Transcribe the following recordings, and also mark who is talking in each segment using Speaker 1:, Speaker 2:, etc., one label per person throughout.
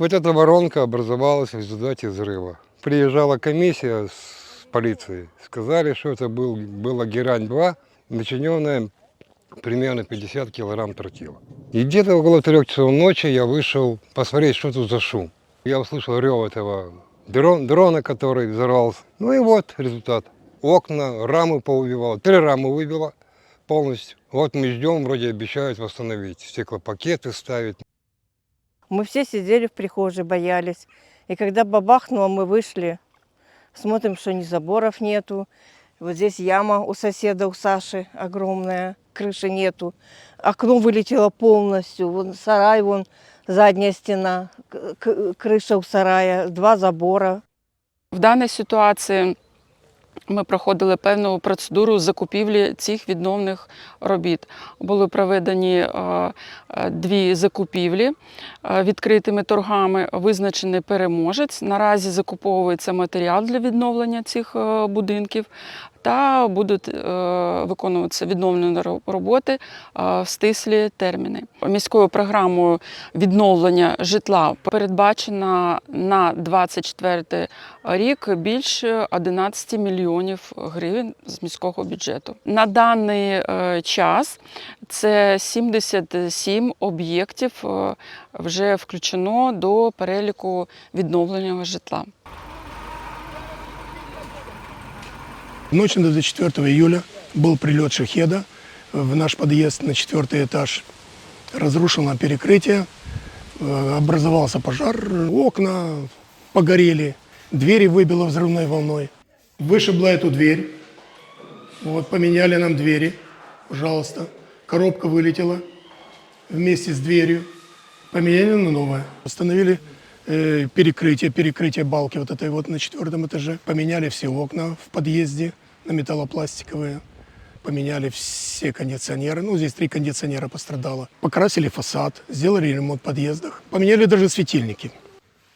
Speaker 1: Вот эта воронка образовалась в результате взрыва. Приезжала комиссия с полицией, сказали, что это был, была герань-2, начиненная примерно 50 килограмм тротила. И где-то около трех часов ночи я вышел посмотреть, что тут за шум. Я услышал рев этого дрон- дрона, который взорвался. Ну и вот результат. Окна, рамы поубивало, три рамы выбило полностью. Вот мы ждем, вроде обещают восстановить, стеклопакеты ставить.
Speaker 2: Мы все сидели в прихожей, боялись. И когда бабахнуло, мы вышли, смотрим, что ни заборов нету. Вот здесь яма у соседа, у Саши огромная, крыши нету. Окно вылетело полностью, вон сарай, вон задняя стена, к- к- крыша у сарая, два забора.
Speaker 3: В даній ситуації ми проходили певну процедуру закупівлі цих відновних робіт. Були проведені е, е, дві закупівлі е, відкритими торгами, визначений переможець. Наразі закуповується матеріал для відновлення цих будинків. Та будуть е, виконуватися відновлені ро- роботи е, в стислі терміни. Міською програмою відновлення житла передбачена на 24 рік більше 11 мільйонів гривень з міського бюджету. На даний е, час це 77 об'єктів вже включено до переліку відновленого житла.
Speaker 4: Ночью на 24 июля был прилет шахеда в наш подъезд на четвертый этаж. Разрушено перекрытие, э, образовался пожар, окна погорели, двери выбило взрывной волной. Вышибла эту дверь, вот, поменяли нам двери, пожалуйста. Коробка вылетела вместе с дверью, поменяли на новое. Установили э, перекрытие, перекрытие балки вот этой вот на четвертом этаже. Поменяли все окна в подъезде на металлопластиковые. Поменяли все кондиционеры. Ну, здесь три кондиционера пострадало. Покрасили фасад, сделали ремонт в подъездах. Поменяли даже светильники.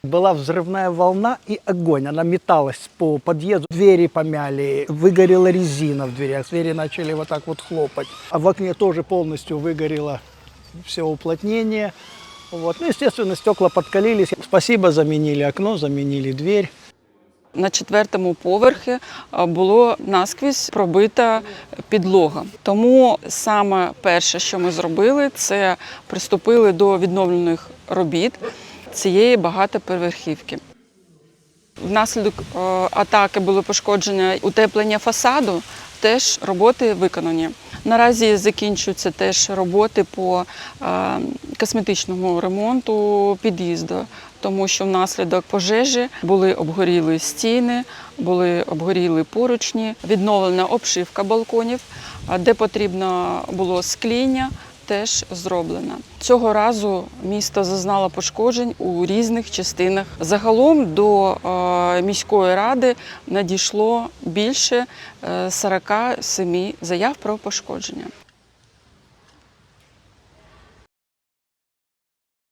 Speaker 5: Была взрывная волна и огонь. Она металась по подъезду. Двери помяли, выгорела резина в дверях. Двери начали вот так вот хлопать. А в окне тоже полностью выгорело все уплотнение. Вот. Ну, естественно, стекла подкалились. Спасибо, заменили окно, заменили дверь.
Speaker 3: На четвертому поверхі було наскрізь пробита підлога. Тому саме перше, що ми зробили, це приступили до відновлених робіт цієї багатоповерхівки. Внаслідок е, атаки було пошкодження утеплення фасаду. Теж роботи виконані. Наразі закінчуються теж роботи по е, косметичному ремонту під'їзду, тому що внаслідок пожежі були обгоріли стіни, були обгоріли поручні, відновлена обшивка балконів, де потрібно було скління, теж зроблена. Цього разу місто зазнало пошкоджень у різних частинах. Загалом до е, міської ради надійшло більше е, 47 заяв про пошкодження.